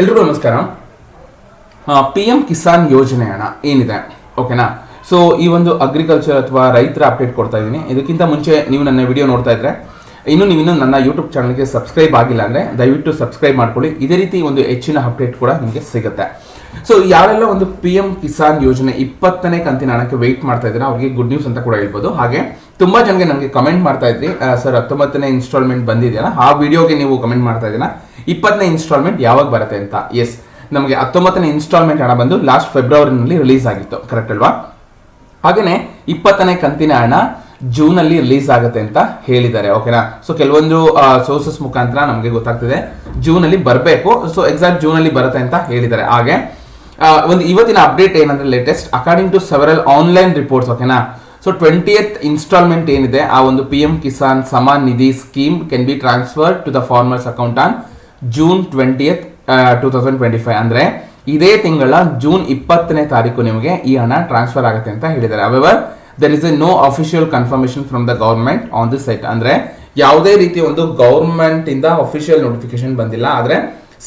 ಎಲ್ರಿಗೂ ನಮಸ್ಕಾರ. P M Kisan ಯೋಜನೆ ಹಣ ಏನಿದೆ? ಓಕೆನಾ ಸೊ ಈ ಒಂದು ಅಗ್ರಿಕಲ್ಚರ್ ಅಥವಾ ರೈತರ ಅಪ್ಡೇಟ್ ಕೊಡ್ತಾ ಇದ್ದೀನಿ. ಇದಕ್ಕಿಂತ ಮುಂಚೆ ನೀವು ನನ್ನ ವಿಡಿಯೋ ನೋಡ್ತಾ ಇದ್ರೆ, ಇನ್ನು ನೀವು ಇನ್ನೂ ನನ್ನ ಯೂಟ್ಯೂಬ್ ಚಾನಲ್ಗೆ ಸಬ್ಸ್ಕ್ರೈಬ್ ಆಗಿಲ್ಲ ಅಂದರೆ ದಯವಿಟ್ಟು ಸಬ್ಸ್ಕ್ರೈಬ್ ಮಾಡ್ಕೊಳ್ಳಿ. ಇದೇ ರೀತಿ ಒಂದು ಹೆಚ್ಚಿನ ಅಪ್ಡೇಟ್ ಕೂಡ ನಿಮಗೆ ಸಿಗುತ್ತೆ. ಸೊ ಯಾರೆಲ್ಲ ಒಂದು ಪಿ ಎಂ ಕಿಸಾನ್ ಯೋಜನೆ ಇಪ್ಪತ್ತನೇ ಕಂತಿನ ಹಣಕ್ಕೆ ವೆಯ್ಟ್ ಮಾಡ್ತಾ ಇದ್ದೀರಾ, ಅವರಿಗೆ ಗುಡ್ ನ್ಯೂಸ್ ಅಂತ ಕೂಡ ಹೇಳ್ಬೋದು. ಹಾಗೆ ತುಂಬಾ ಜನಗೆ ನಮಗೆ ಕಮೆಂಟ್ ಮಾಡ್ತಾ ಇದ್ರಿ. ಸರ್, ಹತ್ತೊಂಬತ್ತನೇ ಇನ್ಸ್ಟಾಲ್ಮೆಂಟ್ ಬಂದಿದೆಯಲ್ಲ, ಆ ವಿಡಿಯೋಗೆ ನೀವು ಕಮೆಂಟ್ ಮಾಡ್ತಾ ಇದ್ದೀನ ಇಪ್ಪತ್ತನೇ ಇನ್ಸ್ಟಾಲ್ಮೆಂಟ್ ಯಾವಾಗ ಬರುತ್ತೆ ಅಂತ? ಎಸ್ ನಮಗೆ ಹತ್ತೊಂಬತ್ತನೇ ಇನ್ಸ್ಟಾಲ್ಮೆಂಟ್ ಹಣ ಬಂದು ಲಾಸ್ಟ್ ಫೆಬ್ರವರಿನಲ್ಲಿ ರಿಲೀಸ್ ಆಗಿತ್ತು. ಕರೆಕ್ಟ್ ಅಲ್ವಾ? ಹಾಗೇನೆ, ಇಪ್ಪತ್ತನೇ ಕಂತಿನ ಹಣ ಜೂನ್ ಅಲ್ಲಿ ರಿಲೀಸ್ ಆಗುತ್ತೆ ಅಂತ ಹೇಳಿದ್ದಾರೆ ಓಕೆನಾ ಸೊ ಕೆಲವೊಂದು ಸೋರ್ಸಸ್ ಮುಖಾಂತರ ನಮಗೆ ಗೊತ್ತಾಗ್ತಿದೆ. ಜೂನ್ ಅಲ್ಲಿ ಬರಬೇಕು. ಸೊ ಎಕ್ಸಾಕ್ಟ್ ಜೂನ್ ಅಲ್ಲಿ ಬರುತ್ತೆ ಅಂತ ಹೇಳಿದ್ದಾರೆ. ಹಾಗೆ ಒಂದು ಇವತ್ತಿನ ಅಪ್ಡೇಟ್ ಏನಂದ್ರೆ latest according to several online reports ಓಕೆನಾ ಸೊ ಟ್ವೆಂಟಿಯತ್ ಇನ್ಸ್ಟಾಲ್ಮೆಂಟ್ ಏನಿದೆ? ಆ ಒಂದು P M Kisan Samman Nidhi scheme can be transfer to the farmers account on June twentieth two thousand twenty five ಅಂದರೆ ಇದೇ ತಿಂಗಳ ಜೂನ್ ಇಪ್ಪತ್ತನೇ ತಾರೀಕು ನಿಮಗೆ ಈ ಹಣ ಟ್ರಾನ್ಸ್ಫರ್ ಆಗುತ್ತೆ ಅಂತ ಹೇಳಿದ್ದಾರೆ. However there is a no official confirmation from the government on this site ಅಂದರೆ ಯಾವುದೇ ರೀತಿ ಒಂದು ಗೌರ್ಮೆಂಟ್ ಇಂದ ಅಫಿಷಿಯಲ್ ನೋಟಿಫಿಕೇಶನ್ ಬಂದಿಲ್ಲ. ಆದರೆ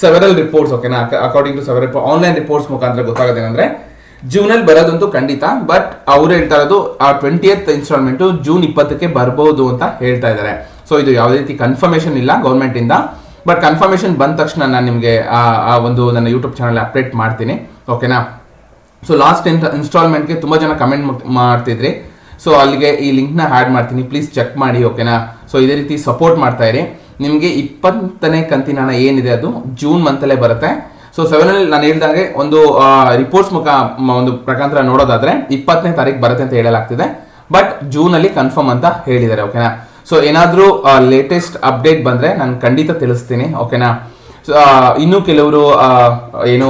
ಸೆವೆರಲ್ ರಿಪೋರ್ಟ್ಸ್ ಓಕೆನಾ according to several online reports ಮುಖಾಂತರ ಗೊತ್ತಾಗೋದೇನಂದ್ರೆ ಜೂನಲ್ಲಿ ಬರೋದಂತೂ ಖಂಡಿತ ಬಟ್ ಅವ್ರು ಹೇಳ್ತಾ ಇರೋದು ಆ ಟ್ವೆಂಟಿಯತ್ ಇನ್ಸ್ಟಾಲ್ಮೆಂಟ್ ಜೂನ್ ಇಪ್ಪತ್ತಕ್ಕೆ ಬರಬಹುದು ಅಂತ ಹೇಳ್ತಾ ಇದ್ದಾರೆ. ಸೊ ಇದು ಯಾವುದೇ ರೀತಿ ಕನ್ಫರ್ಮೇಶನ್ ಇಲ್ಲ ಗೌರ್ಮೆಂಟ್ ಇಂದ ಬಟ್ ಕನ್ಫರ್ಮೇಶನ್ ಬಂದ ತಕ್ಷಣ ನಾನು ನಿಮಗೆ ಆ ಒಂದು ನನ್ನ ಯೂಟ್ಯೂಬ್ ಚಾನಲ್ ಅಪ್ಡೇಟ್ ಮಾಡ್ತೀನಿ ಓಕೆನಾ ಸೊ ಲಾಸ್ಟ್ ಇನ್ಸ್ಟಾಲ್ಮೆಂಟ್ಗೆ ತುಂಬ ಜನ ಕಮೆಂಟ್ ಮಾಡ್ತಿದ್ರಿ. ಸೊ ಅಲ್ಲಿಗೆ ಈ ಲಿಂಕ್ನ ಆ್ಯಡ್ ಮಾಡ್ತೀನಿ ಪ್ಲೀಸ್ ಚೆಕ್ ಮಾಡಿ ಓಕೆನಾ ಸೊ ಇದೇ ರೀತಿ ಸಪೋರ್ಟ್ ಮಾಡ್ತಾ ಇರಿ. ನಿಮಗೆ ಇಪ್ಪತ್ತನೇ ಕಂತಿನ ಏನಿದೆ ಅದು ಜೂನ್ ಮಂತಲ್ಲೇ ಬರುತ್ತೆ. ಸೊ ಸೆವೆನಲ್ಲಿ ನಾನು ಹೇಳಿದಾಗೆ ಒಂದು ರಿಪೋರ್ಟ್ಸ್ ಮುಖ ಒಂದು ಪ್ರಕಾಂತರ ನೋಡೋದಾದ್ರೆ ಇಪ್ಪತ್ತನೇ ತಾರೀಕು ಬರುತ್ತೆ ಅಂತ ಹೇಳಲಾಗ್ತಿದೆ. ಬಟ್ ಜೂನ್ ಅಲ್ಲಿ ಕನ್ಫರ್ಮ್ ಅಂತ ಹೇಳಿದ್ದಾರೆ ಓಕೆನಾ ಸೊ ಏನಾದರೂ ಲೇಟೆಸ್ಟ್ ಅಪ್ಡೇಟ್ ಬಂದರೆ ನಾನು ಖಂಡಿತ ತಿಳಿಸ್ತೀನಿ ಓಕೆನಾ ಇನ್ನೂ ಕೆಲವರು ಏನು,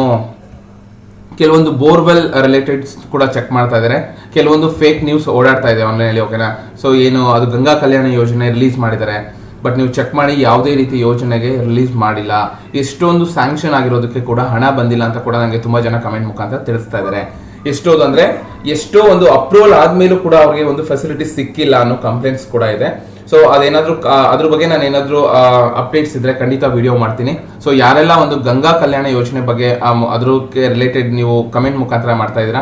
ಕೆಲವೊಂದು ಬೋರ್ವೆಲ್ ರಿಲೇಟೆಡ್ ಕೂಡ ಚೆಕ್ ಮಾಡ್ತಾ ಇದ್ದಾರೆ ಕೆಲವೊಂದು ಫೇಕ್ ನ್ಯೂಸ್ ಓಡಾಡ್ತಾ ಇದೆ ಆನ್ಲೈನಲ್ಲಿ ಓಕೆನಾ ಸೊ ಏನು, ಅದು ಗಂಗಾ ಕಲ್ಯಾಣ ಯೋಜನೆ ರಿಲೀಸ್ ಮಾಡಿದ್ದಾರೆ. ಬಟ್ ನೀವು ಚೆಕ್ ಮಾಡಿ ಯಾವುದೇ ರೀತಿ ಯೋಜನೆಗೆ ರಿಲೀಸ್ ಮಾಡಿಲ್ಲ. ಎಷ್ಟೊಂದು ಸ್ಯಾಂಕ್ಷನ್ ಆಗಿರೋದಕ್ಕೆ ಕೂಡ ಹಣ ಬಂದಿಲ್ಲ ಅಂತ ಕೂಡ ನನಗೆ ತುಂಬ ಜನ ಕಮೆಂಟ್ ಮುಖಾಂತರ ತಿಳಿಸ್ತಾ ಇದ್ದಾರೆ. ಎಷ್ಟೋದು ಅಂದ್ರೆ ಎಷ್ಟೋ ಒಂದು ಅಪ್ರೂವಲ್ ಆದ್ಮೇಲೂ ಕೂಡ ಅವರಿಗೆ ಒಂದು ಫೆಸಿಲಿಟಿ ಸಿಕ್ಕಿಲ್ಲ ಅನ್ನೋ ಕಂಪ್ಲೇಂಟ್ಸ್ ಕೂಡ ಇದೆ. ಸೊ ಅದೇನಾದ್ರೂ ಅದ್ರ ಬಗ್ಗೆ ನಾನು ಏನಾದ್ರೂ ಅಪ್ಡೇಟ್ಸ್ ಇದ್ರೆ ಖಂಡಿತ ವಿಡಿಯೋ ಮಾಡ್ತೀನಿ. ಸೊ ಯಾರೆಲ್ಲ ಒಂದು ಗಂಗಾ ಕಲ್ಯಾಣ ಯೋಜನೆ ಬಗ್ಗೆ ಅದಕ್ಕೆ ರಿಲೇಟೆಡ್ ನೀವು ಕಮೆಂಟ್ ಮುಖಾಂತರ ಮಾಡ್ತಾ ಇದ್ದೀರಾ?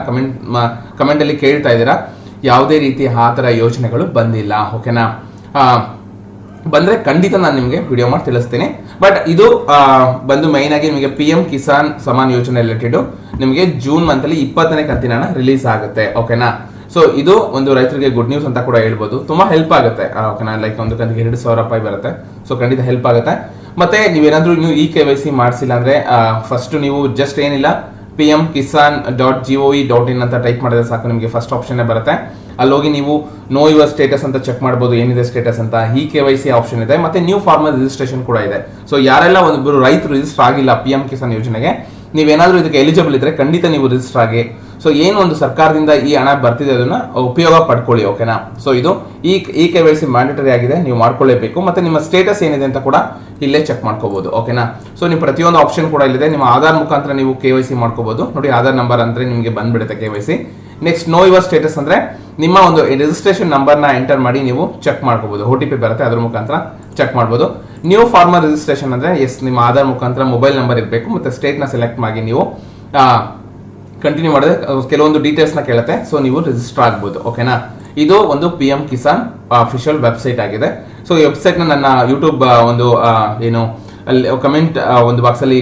ಕಮೆಂಟ್ ಅಲ್ಲಿ ಕೇಳ್ತಾ ಇದ್ದೀರಾ? ಯಾವುದೇ ರೀತಿ ಆ ಥರ ಯೋಜನೆಗಳು ಬಂದಿಲ್ಲ ಓಕೆನಾ ಬಂದ್ರೆ ಖಂಡಿತ ನಾನು ನಿಮಗೆ ವಿಡಿಯೋ ಮಾಡಿ ತಿಳಿಸ್ತೀನಿ. ಬಟ್ ಇದು ಬಂದು ಮೈನ್ ಆಗಿ ನಿಮಗೆ ಪಿ ಎಂ ಕಿಸಾನ್ ಸಮಾನ್ ಯೋಜನೆ ರಿಲೇಟೆಡ್ ನಿಮಗೆ ಜೂನ್ ಮಂತಲ್ಲಿ ಇಪ್ಪತ್ತನೇ ಕಂತಿನ ರಿಲೀಸ್ ಆಗುತ್ತೆ ಓಕೆನಾ ಸೊ ಇದು ಒಂದು ರೈತರಿಗೆ ಗುಡ್ ನ್ಯೂಸ್ ಅಂತ ಕೂಡ ಹೇಳ್ಬೋದು. ತುಂಬಾ ಹೆಲ್ಪ್ ಆಗುತ್ತೆ ಓಕೆನಾ ಲೈಕ್ ಒಂದು ಕಂತಿಗೆ ಎರಡು ಸಾವಿರ ರೂಪಾಯಿ ಬರುತ್ತೆ. ಸೊ ಖಂಡಿತ ಹೆಲ್ಪ್ ಆಗುತ್ತೆ. ಮತ್ತೆ ನೀವೇನಾದರೂ ನೀವು ಇ ಕೆ ವೈ ಸಿ ಮಾಡಿಸಿಲ್ಲ ಅಂದ್ರೆ ಫಸ್ಟ್ ನೀವು ಜಸ್ಟ್ ಏನಿಲ್ಲ P M Kisan dot G O E dot in ಅಂತ ಟೈಪ್ ಮಾಡಿದ್ರೆ ಸಾಕು, ನಿಮಗೆ ಫಸ್ಟ್ ಆಪ್ಷನ್ ಬರುತ್ತೆ. ಅಲ್ಲಿ ಹೋಗಿ ನೀವು ನೋ ಯುವರ್ ಸ್ಟೇಟಸ್ ಅಂತ ಚೆಕ್ ಮಾಡ್ಬೋದು, ಏನಿದೆ ಸ್ಟೇಟಸ್ ಅಂತ, ಈ ಕೆ ವೈ ಸಿ ಆಪ್ಷನ್ ಇದೆ, ಮತ್ತೆ ನ್ಯೂ ಫಾರ್ಮರ್ ರಿಜಿಸ್ಟ್ರೇಷನ್ ಕೂಡ ಇದೆ. ಸೊ ಯಾರೆಲ್ಲ ಒಂದು ರೈತರು ರಿಜಿಸ್ಟರ್ ಆಗಿಲ್ಲ ಪಿ ಎಂ ಕಿಸಾನ್ ಯೋಜನೆಗೆ, ನೀವೇನಾದರೂ ಇದಕ್ಕೆ ಎಲಿಜಿಬಲ್ ಇದ್ರೆ ಖಂಡಿತ ನೀವು ರಿಜಿಸ್ಟರ್ ಆಗಿ. ಸೊ ಏನು ಒಂದು ಸರ್ಕಾರದಿಂದ ಈ ಹಣ ಬರ್ತಿದೆ ಅದನ್ನ ಉಪಯೋಗ ಪಡ್ಕೊಳ್ಳಿ ಓಕೆನಾ ಸೊ ಇದು ಈ ಈ ಕೆ ವೈ ಸಿ ಮ್ಯಾಂಡೇಟರಿ ಆಗಿದೆ, ನೀವು ಮಾಡ್ಕೊಳ್ಳೇಬೇಕು, ಮತ್ತೆ ನಿಮ್ಮ ಸ್ಟೇಟಸ್ ಏನಿದೆ ಅಂತ ಕೂಡ ಇಲ್ಲೇ ಚೆಕ್ ಮಾಡ್ಕೋಬಹುದು ಓಕೆನಾ ಸೊ ನೀವು ಪ್ರತಿಯೊಂದು ಆಪ್ಷನ್ ಕೂಡ ಇಲ್ಲಿದೆ, ನಿಮ್ಮ ಆಧಾರ್ ಮುಖಾಂತರ ನೀವು ಕೆ ವೈ ಸಿ ಮಾಡ್ಕೋಬಹುದು ನೋಡಿ, ಆಧಾರ್ ನಂಬರ್ ಅಂದ್ರೆ ನಿಮಗೆ ಬಂದ್ಬಿಡುತ್ತೆ K Y C next know your status ಅಂದ್ರೆ ನಿಮ್ಮ ಒಂದು ರಿಜಿಸ್ಟ್ರೇಷನ್ ನಂಬರ್ನ ಎಂಟರ್ ಮಾಡಿ ನೀವು ಚೆಕ್ ಮಾಡ್ಕೋಬಹುದು ಓ ಟಿ ಪಿ ಬರುತ್ತೆ, ಅದ್ರ ಮುಖಾಂತರ ಚೆಕ್ ಮಾಡ್ಬೋದು. ನ್ಯೂ ಫಾರ್ಮರ್ ರಿಜಿಸ್ಟ್ರೇಷನ್ ಅಂದ್ರೆ ಎಸ್ ನಿಮ್ಮ ಆಧಾರ್ ಮುಖಾಂತರ ಮೊಬೈಲ್ ನಂಬರ್ ಇರಬೇಕು, ಮತ್ತೆ ಸ್ಟೇಟ್ನ ಸೆಲೆಕ್ಟ್ ಮಾಡಿ ನೀವು ಕಂಟಿನ್ಯೂ ಮಾಡಿದ್ರೆ ಕೆಲವೊಂದು ಡೀಟೇಲ್ಸ್ನ ಕೇಳುತ್ತೆ ಸೊ ನೀವು ರಿಜಿಸ್ಟರ್ ಆಗ್ಬೋದು ಓಕೆನಾ ಇದು ಒಂದು P M Kisan official website ಆಗಿದೆ. ಸೊ ಈ ವೆಬ್ಸೈಟ್ನ ನನ್ನ ಯೂಟ್ಯೂಬ್ ಒಂದು ಏನು ಅಲ್ಲಿ ಕಮೆಂಟ್ ಒಂದು ಬಾಕ್ಸಲ್ಲಿ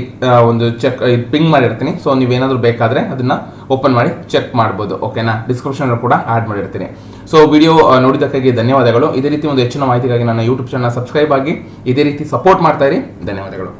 ಒಂದು ಚೆಕ್ ಪಿಂಗ್ ಮಾಡಿರ್ತೀನಿ. ಸೊ ನೀವೇನಾದರೂ ಬೇಕಾದರೆ ಅದನ್ನ ಓಪನ್ ಮಾಡಿ ಚೆಕ್ ಮಾಡ್ಬೋದು ಓಕೆನಾ ಡಿಸ್ಕ್ರಿಪ್ಷನ್ ಕೂಡ ಆಡ್ ಮಾಡಿರ್ತೀನಿ. ಸೊ ವಿಡಿಯೋ ನೋಡಿದ್ದಕ್ಕಾಗಿ ಧನ್ಯವಾದಗಳು. ಇದೇ ರೀತಿ ಒಂದು ಹೆಚ್ಚಿನ ಮಾಹಿತಿಗಾಗಿ ನನ್ನ ಯೂಟ್ಯೂಬ್ ಚಾನಲ್ ಸಬ್ಸ್ಕ್ರೈಬ್ ಆಗಿ ಇದೇ ರೀತಿ ಸಪೋರ್ಟ್ ಮಾಡ್ತಾ ಇರಿ. ಧನ್ಯವಾದಗಳು.